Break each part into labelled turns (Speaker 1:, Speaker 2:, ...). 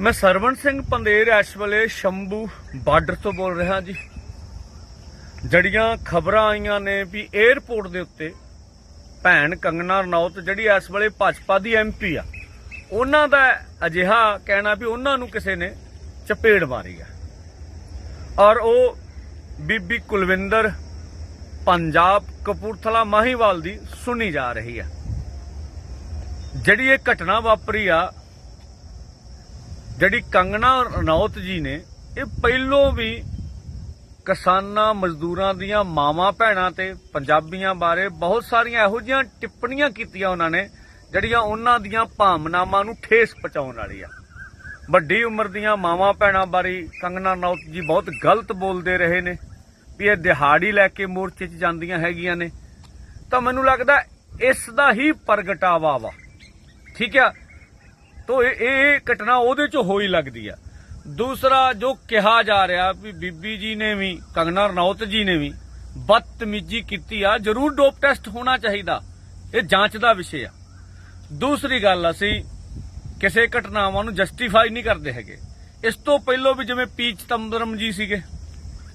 Speaker 1: ਮੈਂ ਸਰਵਣ ਸਿੰਘ ਪੰਦੇਰ ਇਸ ਵੇਲੇ ਸ਼ੰਭੂ ਬਾਰਡਰ ਤੋਂ ਬੋਲ ਰਿਹਾ ਜੀ। ਜੜੀਆਂ ਖਬਰਾਂ ਆਈਆਂ ਨੇ ਵੀ 에ਅਰਪੋਰਟ ਦੇ ਉੱਤੇ ਭੈਣ ਕੰਗਨਾ ਰਣੌਤ ਜਿਹੜੀ ਇਸ ਵੇਲੇ ਭਾਜਪਾ ਦੀ ਐਮਪੀ ਆ, ਉਹਨਾਂ ਦਾ ਅਜਿਹਾ ਕਹਿਣਾ ਵੀ ਉਹਨਾਂ ਨੂੰ ਕਿਸੇ ਨੇ ਚਪੇੜ ਮਾਰੀ ਆ। ਔਰ ਉਹ ਬੀਬੀ ਕੁਲਵਿੰਦਰ ਪੰਜਾਬ ਕਪੂਰਥਲਾ ਮਾਹੀਵਾਲ ਦੀ ਸੁਣੀ ਜਾ ਰਹੀ ਆ। ਜਿਹੜੀ ਇਹ ਘਟਨਾ ਵਾਪਰੀ ਆ ਜਿਹੜੀ ਕੰਗਣਾ ਰਣੌਤ ਜੀ ਨੇ, ਇਹ ਪਹਿਲੋਂ ਵੀ ਕਿਸਾਨਾਂ, ਮਜ਼ਦੂਰਾਂ ਦੀਆਂ ਮਾਵਾਂ ਭੈਣਾਂ ਤੇ ਪੰਜਾਬੀਆਂ ਬਾਰੇ ਬਹੁਤ ਸਾਰੀਆਂ ਇਹੋ ਜਿਹੀਆਂ ਟਿੱਪਣੀਆਂ ਕੀਤੀਆਂ ਉਹਨਾਂ ਨੇ, ਜਿਹੜੀਆਂ ਉਹਨਾਂ ਦੀਆਂ ਭਾਵਨਾਵਾਂ ਨੂੰ ਠੇਸ ਪਹੁੰਚਾਉਣ ਵਾਲੀ ਆ। ਵੱਡੀ ਉਮਰ ਦੀਆਂ ਮਾਵਾਂ ਭੈਣਾਂ ਬਾਰੇ ਕੰਗਣਾ, ਰਣੌਤ ਜੀ ਬਹੁਤ ਗਲਤ ਬੋਲਦੇ ਰਹੇ ਨੇ, ਵੀ ਇਹ ਦਿਹਾੜੀ ਲੈ ਕੇ ਮੋਰਚੇ 'ਚ ਜਾਂਦੀਆਂ ਹੈਗੀਆਂ ਨੇ। ਤਾਂ ਮੈਨੂੰ ਲੱਗਦਾ ਇਸ ਦਾ ਹੀ ਪ੍ਰਗਟਾਵਾ ਵਾ। ਠੀਕ ਆ? ਤੋ ਇਹ ਇਹ ਘਟਨਾ ਉਹਦੇ ਚ ਹੋਈ ਲੱਗਦੀ ਆ। ਦੂਸਰਾ ਜੋ ਕਿਹਾ ਜਾ ਰਿਹਾ ਵੀ ਬੀਬੀ ਜੀ ਨੇ ਵੀ ਕੰਗਨਾ ਰਣੌਤ ਜੀ ਨੇ ਵੀ ਬਦਤਮੀਜੀ ਕੀਤੀ ਆ। ਜ਼ਰੂਰ ਡੋਪ ਟੈਸਟ ਹੋਣਾ ਚਾਹੀਦਾ। ਇਹ ਜਾਂਚ ਦਾ ਵਿਸ਼ੇ ਆ। ਦੂਸਰੀ ਗੱਲ ਅਸੀਂ ਕਿਸੇ ਘਟਨਾਵਾਂ ਨੂੰ ਜਸਟੀਫਾਈ ਨਹੀਂ ਕਰਦੇ ਹੈਗੇ। ਇਸ ਤੋਂ ਪਹਿਲਾਂ ਵੀ ਜਿਵੇਂ ਪੀਚ ਤੰਬਰਮ ਜੀ ਸੀਗੇ,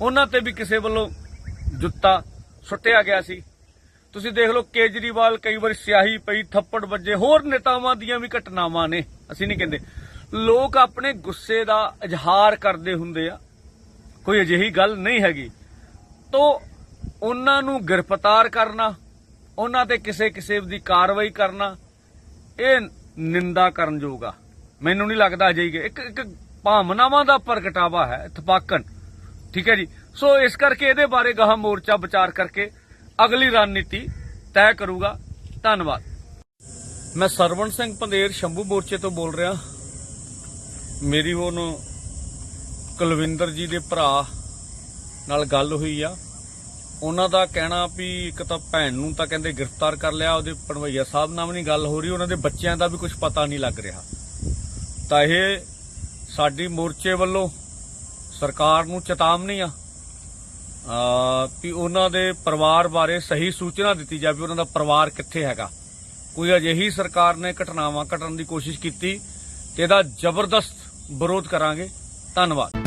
Speaker 1: ਉਹਨਾਂ ਤੇ ਵੀ ਕਿਸੇ ਵੱਲੋਂ ਜੁੱਤਾ ਸੁੱਟਿਆ ਗਿਆ ਸੀ। ਤੁਸੀਂ ਦੇਖ ਲਓ, ਕੇਜਰੀਵਾਲ ਕਈ ਵਾਰ ਸਿਆਹੀ ਪਈ, ਥੱਪੜ ਵੱਜੇ, ਹੋਰ ਨੇਤਾਵਾਂ ਦੀਆਂ ਵੀ ਘਟਨਾਵਾਂ ਨੇ, ਅਸੀਂ ਨਹੀਂ ਕਹਿੰਦੇ। ਲੋਕ ਆਪਣੇ ਗੁੱਸੇ ਦਾ ਇਜ਼ਹਾਰ ਕਰਦੇ ਹੁੰਦੇ ਆ, ਕੋਈ ਅਜਿਹੀ ਗੱਲ ਨਹੀਂ ਹੈਗੀ। ਤੋਂ ਉਹਨਾਂ ਨੂੰ ਗ੍ਰਿਫਤਾਰ ਕਰਨਾ, ਉਹਨਾਂ ਤੇ ਕਿਸੇ ਕਿਸੇ ਦੀ ਕਾਰਵਾਈ ਕਰਨਾ, ਇਹ ਨਿੰਦਾ ਕਰਨਯੋਗ ਆ। ਮੈਨੂੰ ਨਹੀਂ ਲੱਗਦਾ ਅਜਿਹੀ ਇੱਕ ਇੱਕ ਭਾਵਨਾਵਾਂ ਦਾ ਪ੍ਰਗਟਾਵਾ ਹੈ, ਥਪਾਕਣ। ਠੀਕ ਹੈ ਜੀ? ਸੋ ਇਸ ਕਰਕੇ ਇਹਦੇ ਬਾਰੇ ਗਾਹ ਮੋਰਚਾ ਵਿਚਾਰ ਕਰਕੇ ਅਗਲੀ ਰਣਨੀਤੀ ਤੈਅ ਕਰੂਗਾ। ਧੰਨਵਾਦ। ਮੈਂ ਸਰਵਣ ਸਿੰਘ ਪੰਦੇਰ ਸ਼ੰਭੂ ਮੋਰਚੇ ਤੋਂ ਬੋਲ ਰਿਹਾ। ਮੇਰੀ ਉਹਨੂੰ ਕੁਲਵਿੰਦਰ ਜੀ ਦੇ ਭਰਾ ਨਾਲ ਗੱਲ ਹੋਈ ਆ। ਉਹਨਾਂ ਦਾ ਕਹਿਣਾ ਵੀ ਇੱਕ ਤਾਂ ਭੈਣ ਨੂੰ ਤਾਂ ਕਹਿੰਦੇ ਗ੍ਰਿਫਤਾਰ ਕਰ ਲਿਆ, ਉਹਦੇ ਪਣਵਈਆ ਸਾਹਿਬ ਨਾਲ ਵੀ ਨਹੀਂ ਗੱਲ ਹੋ ਰਹੀ, ਉਹਨਾਂ ਦੇ ਬੱਚਿਆਂ ਦਾ ਵੀ ਕੁਝ ਪਤਾ ਨਹੀਂ ਲੱਗ ਰਿਹਾ। ਤਾਂ ਇਹ ਸਾਡੀ ਮੋਰਚੇ ਵੱਲੋਂ ਸਰਕਾਰ ਨੂੰ ਚੇਤਾਵਨੀ ਆ ਆ। ਵੀ ਉਹਨਾਂ ਦੇ ਪਰਿਵਾਰ ਬਾਰੇ ਸਹੀ ਸੂਚਨਾ ਦਿੱਤੀ ਜਾਵੇ ਉਹਨਾਂ ਦਾ ਪਰਿਵਾਰ ਕਿੱਥੇ ਹੈਗਾ। ਕੋਈ ਅਜਿਹੀ ਸਰਕਾਰ ਨੇ ਘਟਨਾਵਾਂ ਘਟਣ ਦੀ ਕੋਸ਼ਿਸ਼ ਕੀਤੀ ਤੇ ਇਹਦਾ ਜ਼ਬਰਦਸਤ ਵਿਰੋਧ ਕਰਾਂਗੇ। ਧੰਨਵਾਦ।